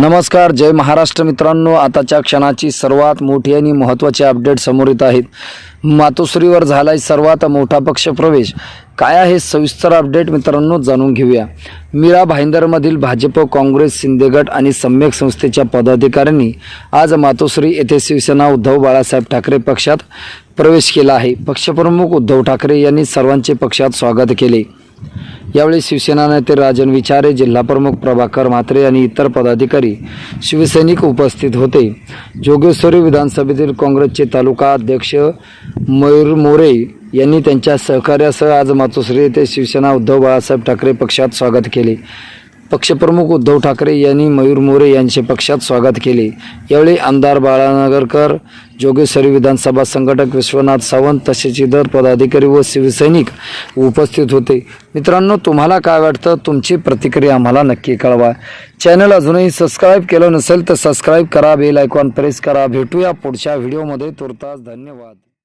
नमस्कार जय महाराष्ट्र मित्रांनो. आताच्या क्षणाची सर्वात मोठी आणि महत्त्वाची अपडेट समोर येत आहेत. मातोश्रीवर झालाय सर्वात मोठा पक्ष प्रवेश काय आहे सविस्तर अपडेट मित्रांनो जाणून घेऊया. मीरा भाईंदरमधील भाजप काँग्रेस शिंदेगट आणि सम्यक संस्थेच्या पदाधिकाऱ्यांनी आज मातोश्री येथे शिवसेना उद्धव बाळासाहेब ठाकरे पक्षात प्रवेश केला आहे. पक्षप्रमुख उद्धव ठाकरे यांनी सर्वांचे पक्षात स्वागत केले. यावेळी शिवसेना नेते राजन विचारे जिल्हाप्रमुख प्रभाकर म्हात्रे आणि इतर पदाधिकारी शिवसैनिक उपस्थित होते. जोगेश्वरी विधानसभेतील काँग्रेसचे तालुका अध्यक्ष मयूर मोरे यांनी त्यांच्या सहकार्यासह आज मातोश्री येथे शिवसेना उद्धव बाळासाहेब ठाकरे पक्षात स्वागत केले. पक्षप्रमुख उद्धव ठाकरे यांनी मयूर मोरे यांचे पक्षात स्वागत केले. यावेळी आमदार बाळानगरकर जोगेश्वरी विधानसभा संघटक विश्वनाथ सावंत तसेच इतर पदाधिकारी व शिवसैनिक उपस्थित होते. मित्रांनो तुम्हाला काय वाटतं? तुमची प्रतिक्रिया आम्हाला नक्की कळवा. चॅनल अजूनही सबस्क्राईब केलं नसेल तर सबस्क्राईब करा बेल आयकॉन प्रेस करा. भेटूया पुढच्या व्हिडिओमध्ये. तुर्तास धन्यवाद.